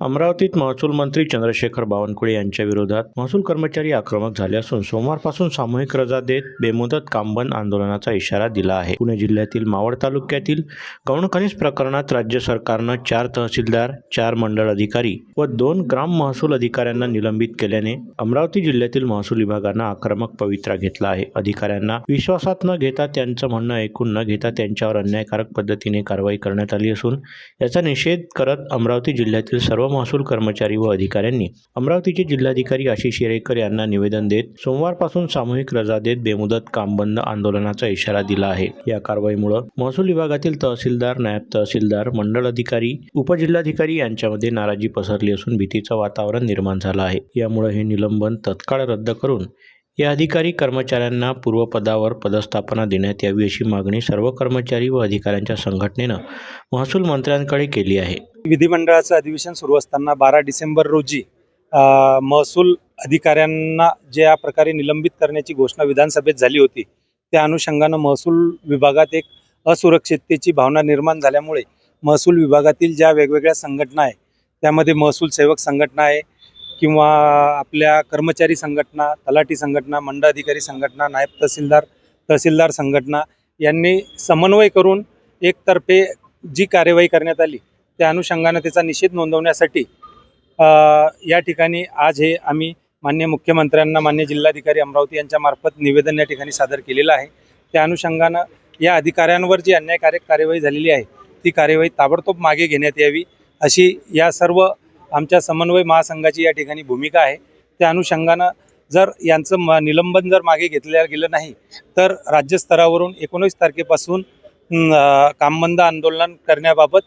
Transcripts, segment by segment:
अमरावतीत महसूल मंत्री चंद्रशेखर बावनकुळे यांच्या विरोधात महसूल कर्मचारी आक्रमक झाले असून सोमवारपासून सामूहिक रजा देत बेमुदत कामबंद आंदोलनाचा इशारा दिला आहे. पुणे जिल्ह्यातील मावळ तालुक्यातील गौणखनिज प्रकरणात राज्य सरकारनं चार तहसीलदार चार मंडळ अधिकारी व दोन ग्राम महसूल अधिकाऱ्यांना निलंबित केल्याने अमरावती जिल्ह्यातील महसूल विभागानं आक्रमक पवित्रा घेतला आहे. अधिकाऱ्यांना विश्वासात न घेता त्यांचं म्हणणं ऐकून न घेता त्यांच्यावर अन्यायकारक पद्धतीने कारवाई करण्यात आली असून याचा निषेध करत अमरावती जिल्ह्यातील सर्व महसूल कर्मचारी व अधिकाऱ्यांनी अमरावतीचे जिल्हाधिकारी आशिष शेरेकर यांना निवेदन देत सोमवारपासून सामूहिक रजा देत बेमुदत काम बंद आंदोलनाचा इशारा दिला आहे. या कारवाईमुळे महसूल विभागातील तहसीलदार नायब तहसीलदार मंडळ अधिकारी उपजिल्हाधिकारी यांच्यामध्ये नाराजी पसरली असून भीतीचं वातावरण निर्माण झालं आहे. यामुळे हे निलंबन तत्काळ रद्द करून या अधिकारी कर्मचाऱ्यांना पूर्वपदावर पदस्थापना देण्यात यावी अशी मागणी सर्व कर्मचारी व अधिकाऱ्यांच्या संघटनेनं महसूल मंत्र्यांकडे केली आहे. विधिमंडळाचं अधिवेशन सुरू असताना बारा डिसेंबर रोजी महसूल अधिकाऱ्यांना ज्या प्रकारे निलंबित करण्याची घोषणा विधानसभेत झाली होती त्या अनुषंगानं महसूल विभागात एक असुरक्षिततेची भावना निर्माण झाल्यामुळे महसूल विभागातील ज्या वेगवेगळ्या संघटना आहे त्यामध्ये महसूल सेवक संघटना आहे किंवा आपल्या कर्मचारी संघटना तलाठी संघटना मंडळ अधिकारी संघटना नायब तहसीलदार तहसीलदार संघटना यांनी समन्वय करून एकतर्फे जी कार्यवाही करण्यात आली त्या अनुषंगानं त्याचा निषेध नोंदवण्यासाठी या ठिकाणी आज हे आम्ही मान्य मुख्यमंत्र्यांना मान्य जिल्हाधिकारी अमरावती यांच्या मार्फत निवेदन या ठिकाणी सादर केलेलं आहे. त्या अनुषंगानं या अधिकाऱ्यांवर जी अन्यायकारक कार्यवाही झालेली आहे ती कार्यवाही ताबडतोब मागे घेण्यात यावी अशी या सर्व आमच्या समन्वय महासंघाची या ठिकाणी भूमिका आहे. त्या अनुषंगानं जर यांचं म निलंबन जर मागे घेतलं गेलं नाही तर राज्यस्तरावरून एकोणीस तारखेपासून कामबंद आंदोलन करण्याबाबत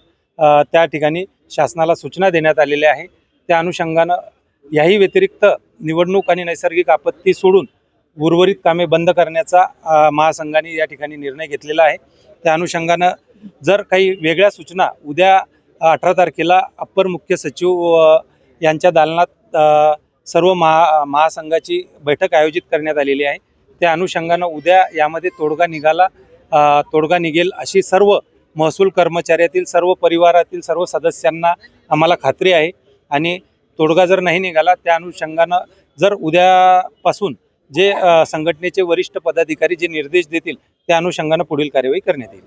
त्या ठिकाणी शासनाला सूचना देण्यात आलेल्या आहे. त्या अनुषंगानं याही व्यतिरिक्त निवडणूक आणि नैसर्गिक आपत्ती सोडून उर्वरित कामे बंद करण्याचा महासंघाने या ठिकाणी निर्णय घेतलेला आहे. त्या अनुषंगानं जर काही वेगळ्या सूचना उद्या अठरा तारखेला अप्पर मुख्य सचिव यांच्या दालनात सर्व महा महासंघाची बैठक आयोजित करण्यात आलेली आहे. त्या अनुषंगानं उद्या यामध्ये तोडगा निघाला तोडगा निघेल अशी सर्व महसूल कर्मचाऱ्यातील सर्व परिवारातील सर्व सदस्यांना आम्हाला खात्री आहे. आणि तोडगा जर नाही निघाला त्या अनुषंगानं जर उद्यापासून जे संघटनेचे वरिष्ठ पदाधिकारी जे निर्देश देतील त्या अनुषंगानं पुढील कार्यवाही करण्यात येईल.